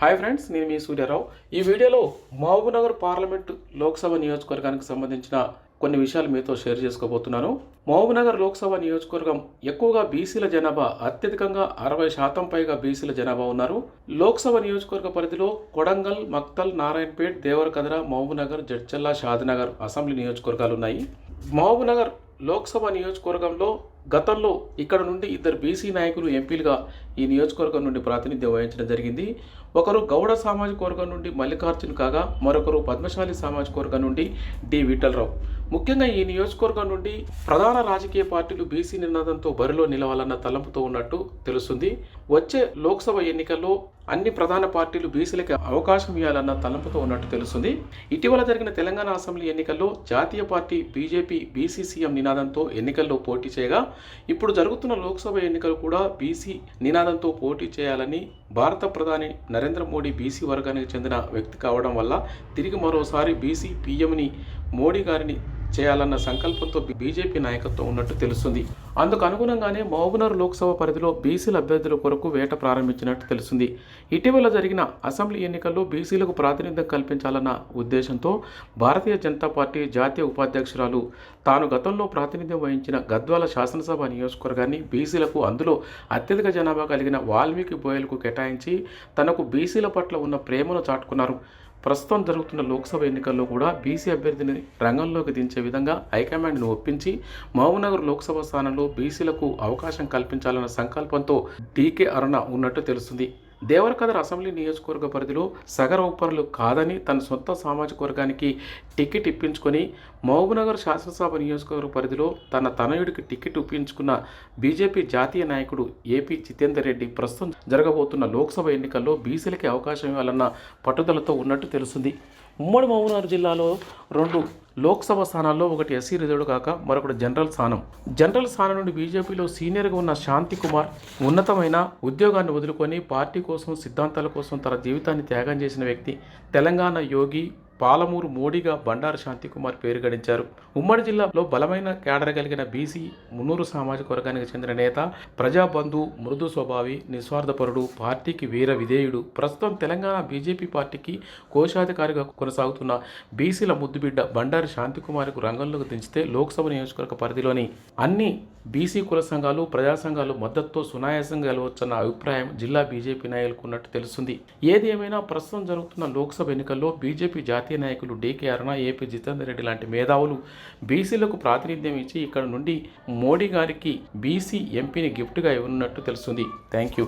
Hi friends నేను మీ సూర్యారావు. ఈ వీడియోలో మహబూబ్నగర్ పార్లమెంటు లోక్సభ నియోజకవర్గానికి సంబంధించిన కొన్ని విషయాలు మీతో షేర్ చేసుకోబోతున్నాను. మహబూబ్నగర్ లోక్సభ నియోజకవర్గం ఎక్కువగా బీసీల జనాభా అత్యధికంగా అరవై శాతం పైగా బీసీల జనాభా ఉన్నారు. లోక్సభ నియోజకవర్గ పరిధిలో కొడంగల్ మక్తల్ నారాయణపేట్ దేవరకద్ర మహబూబ్నగర్ జడ్చల్లా షాద్నగర్ అసెంబ్లీ నియోజకవర్గాలు ఉన్నాయి మహబూబ్నగర్ లోక్సభ నియోజకవర్గంలో గతంలో ఇక్కడ నుండి ఇద్దరు బీసీ నాయకులు ఎంపీలుగా ఈ నియోజకవర్గం నుండి ప్రాతినిధ్యం వహించడం జరిగింది. ఒకరు గౌడ సామాజిక వర్గం నుండి మల్లికార్జున్ కాగా మరొకరు పద్మశాలి సామాజిక వర్గం నుండి డి. విఠలరావు. ముఖ్యంగా ఈ నియోజకవర్గం నుండి ప్రధాన రాజకీయ పార్టీలు బీసీ నినాదంతో బరిలో నిలవాలన్న తలంపుతో ఉన్నట్టు తెలుస్తుంది. వచ్చే లోక్సభ ఎన్నికల్లో అన్ని ప్రధాన పార్టీలు బీసీలకి అవకాశం ఇవ్వాలన్న తలంపుతో ఉన్నట్టు తెలుస్తుంది. ఇటీవల జరిగిన తెలంగాణ అసెంబ్లీ ఎన్నికల్లో జాతీయ పార్టీ బీజేపీ బీసీ సీఎం నినాదంతో ఎన్నికల్లో పోటీ చేయగా ఇప్పుడు జరుగుతున్న లోక్సభ ఎన్నికలు కూడా బీసీ నినాదంతో పోటీ చేయాలని భారత ప్రధాని నరేంద్ర మోడీ బీసీ వర్గానికి చెందిన వ్యక్తి కావడం వల్ల తిరిగి మరోసారి బీసీ పీఎంని మోడీ గారిని చేయాలన్న సంకల్పంతో బీజేపీ నాయకత్వం ఉన్నట్టు తెలుస్తుంది. అందుకు అనుగుణంగానే మహబూబ్నగర్ లోక్సభ పరిధిలో బీసీల అభ్యర్థుల కొరకు వేట ప్రారంభించినట్టు తెలుస్తుంది. ఇటీవల జరిగిన అసెంబ్లీ ఎన్నికల్లో బీసీలకు ప్రాతినిధ్యం కల్పించాలన్న ఉద్దేశంతో భారతీయ జనతా పార్టీ జాతీయ ఉపాధ్యక్షురాలు తాను గతంలో ప్రాతినిధ్యం వహించిన గద్వాల శాసనసభ నియోజకవర్గాన్ని బీసీలకు అందులో అత్యధిక జనాభా కలిగిన వాల్మీకి బోయలకు కేటాయించి తనకు బీసీల పట్ల ఉన్న ప్రేమను చాటుకున్నారు. ప్రస్తుతం జరుగుతున్న లోక్సభ ఎన్నికల్లో కూడా బీసీ అభ్యర్థిని రంగంలోకి దించే విధంగా హైకమాండ్ను ఒప్పించి మహబూబ్నగర్ లోక్సభ స్థానంలో బీసీలకు అవకాశం కల్పించాలన్న సంకల్పంతో డీకే అరుణ ఉన్నట్టు తెలుస్తుంది. దేవరకదర్ అసెంబ్లీ నియోజకవర్గ పరిధిలో సగర ఉపరులు కాదని తన సొంత సామాజిక వర్గానికి టికెట్ ఇప్పించుకొని మహబూబ్నగర్ శాసనసభ నియోజకవర్గ పరిధిలో తన తనయుడికి టికెట్ ఇప్పించుకున్న బీజేపీ జాతీయ నాయకుడు ఏపీ జితేందర్ రెడ్డి ప్రస్తుతం జరగబోతున్న లోక్సభ ఎన్నికల్లో బీసీలకి అవకాశం ఇవ్వాలన్న పట్టుదలతో ఉన్నట్టు తెలుస్తుంది. ఉమ్మడి మహబూబ్నగర్ జిల్లాలో రెండు లోక్సభ స్థానాల్లో ఒకటి ఎస్సీ రిజర్వ్డ్ కాక మరొకటి జనరల్ స్థానం. జనరల్ స్థానం నుండి బీజేపీలో సీనియర్గా ఉన్న శాంతి కుమార్ ఉన్నతమైన ఉద్యోగాన్ని వదులుకొని పార్టీ కోసం సిద్ధాంతాల కోసం తన జీవితాన్ని త్యాగం చేసిన వ్యక్తి. తెలంగాణ యోగి పాలమూరు మోడీగా బండారు శాంతికుమార్ పేరు గడించారు. ఉమ్మడి జిల్లాలో బలమైన కేడర కలిగిన బీసీ మున్నూరు సామాజిక వర్గానికి చెందిన నేత ప్రజాబంధు మృదు స్వభావి నిస్వార్థపరుడు పార్టీకి వీర విధేయుడు. ప్రస్తుతం తెలంగాణ బీజేపీ పార్టీకి కోశాధికారిగా కొనసాగుతున్న బీసీల ముద్దు ముద్దుబిడ్డ బండారు శాంతికుమార్కు రంగంలోకి దించితే లోక్సభ నియోజకవర్గ పరిధిలోని అన్ని బీసీ కుల సంఘాలు ప్రజా సంఘాలు మద్దతుతో సునాయాసంగా గెలవచ్చన్న అభిప్రాయం జిల్లా బీజేపీ నాయకులకు ఉన్నట్టు తెలుస్తుంది. ఏది ఏమైనా ప్రస్తుతం జరుగుతున్న లోక్సభ ఎన్నికల్లో బీజేపీ జాతీయ నాయకులు డీకే అరుణ ఏపీ జితేందర్ రెడ్డి లాంటి మేధావులు బీసీలకు ప్రాతినిధ్యం ఇచ్చి ఇక్కడ నుండి మోడీ గారికి బీసీ ఎంపీని గిఫ్ట్గా ఇవ్వనున్నట్టు తెలుస్తుంది. Thank you